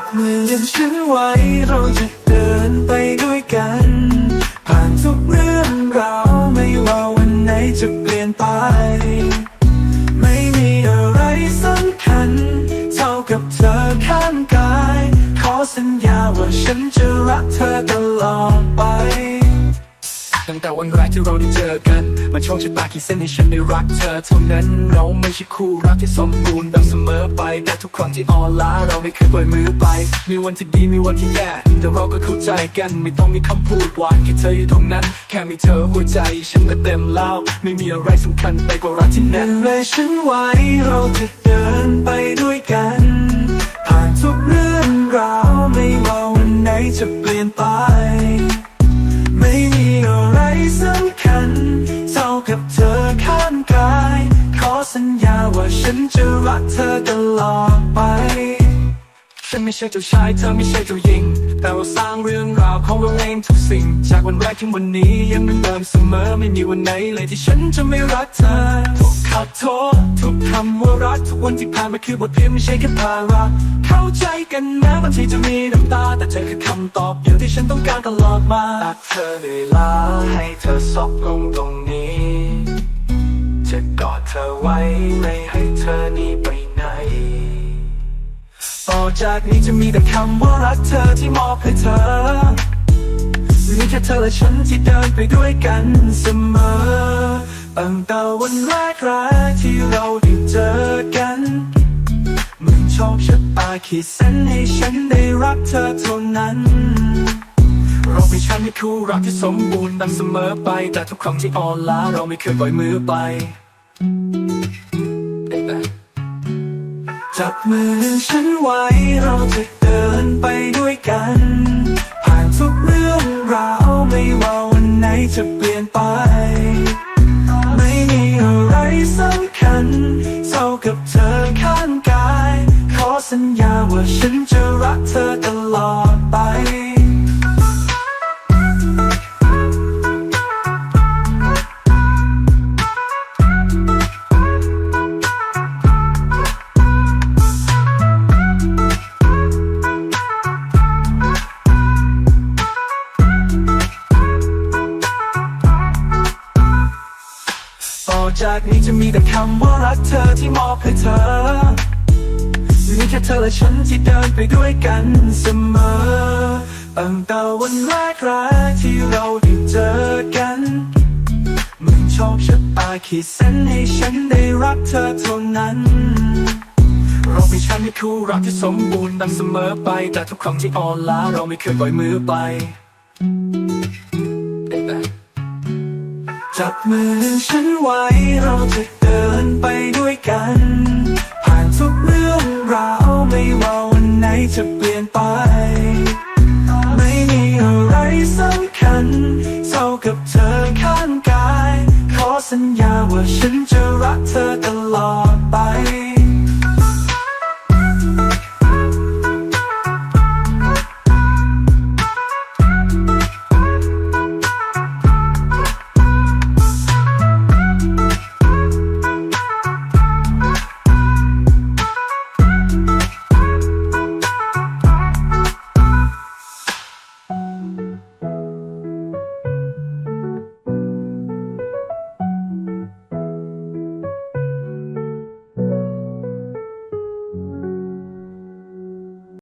บมือกันฉันไว้ เราจะเดินไปด้วยกัน ผ่านทุกเรื่องราวไม่ว่าวันไหนจะเปลี่ยนไป ไม่มีอะไรสำคัญ เท่ากับเธอข้างกาย ขอสัญญาว่าฉันจะรักเธอตลอดไป ตั้งแต่วันแรกที่เราได้เจอกัน มันโชคชะตาขีดเส้นให้ฉันได้รักเธอเท่านั้น เราไม่ใช่คู่รักที่สมบูรณ์แบบเสมอไป แต่ทุกครั้งที่อ่อนล้าเราไม่เคยปล่อยมือไป มีวันที่ดีมีวันที่แย่ แต่เราก็เข้าใจกัน ไม่ต้องมีคำพูดหวานแค่เธออยู่ตรงนั้น แค่มีเธอหัวใจ ฉันก็เต็มแล้ว ไม่มีอะไรสำคัญไปกว่ารักที่แน่นเลยฉันไว้เราจะเดินไปด้วยกัน ผ่านทุกเรื่องราวไม่ว่าวันไหนจะเปลี่ยน สัญญาว่าฉันจะรักเธอตลอดไป ฉันไม่ใช่เจ้าชายเธอไม่ใช่เจ้าหญิง แต่เราสร้างเรื่องราวของเราเองทุกสิ่ง จากวันแรกถึงวันนี้ยังเหมือนเดิมเสมอไม่มีวันไหนเลยที่ฉันจะไม่รักเธอทุกขอโทษทุกคำว่ารักทุกวันที่ผ่านมาคือบทเรียนไม่ใช่แค่ภาระเข้าใจกันแม้บางทีจะมีน้ำตา แต่เธอคือคำตอบเดียวที่ฉันต้องการตลอดมารักเธอได้ลาให้เธอซบลงตรงนี้ จะกอดเธอไว้ไม่ให้เธอนี้ไปไหนต่อจากนี้จะมีแต่คำว่ารักเธอที่มอบให้เธอมีแค่เธอและฉันที่เดินไปด้วยกันเสมอ ตั้งแต่วันแรกแรกที่เราได้เจอกันเหมือนโชคชะตาขีดเส้นให้ฉันได้รักเธอเท่านั้น ที่คู่รักที่สมบูรณ์ดังเสมอไป แต่ทุกครั้งที่อ่อนล้าเราไม่เคยปล่อยมือไป จับมือฉันไว้เราจะเดินไปด้วยกัน ผ่านทุกเรื่องราวไม่ว่าวันไหนจะเปลี่ยนไป ไม่มีอะไรสำคัญเท่ากับเธอข้างกาย ขอสัญญาว่าฉันจะรักเธอตลอดไป จากนี้จะมีแต่คำว่ารักเธอที่มอบให้เธอ มีแค่เธอและฉันที่เดินไปด้วยกันเสมอ ตั้งแต่วันแรกแรกที่เราได้เจอกันเหมือนโชคชะตาขีดเส้นให้ฉันได้รักเธอเท่านั้น เราเป็นฉันที่คู่รักที่สมบูรณ์ดังเสมอไป แต่ทุกครั้งที่อ่อนล้าเราไม่เคยปล่อยมือไป จับมือฉันไว้เราจะเดินไปด้วยกัน ผ่านทุกเรื่องราวไม่ว่าวันไหนจะเปลี่ยนไป ไม่มีอะไรสำคัญเท่ากับเธอข้างกาย ขอสัญญา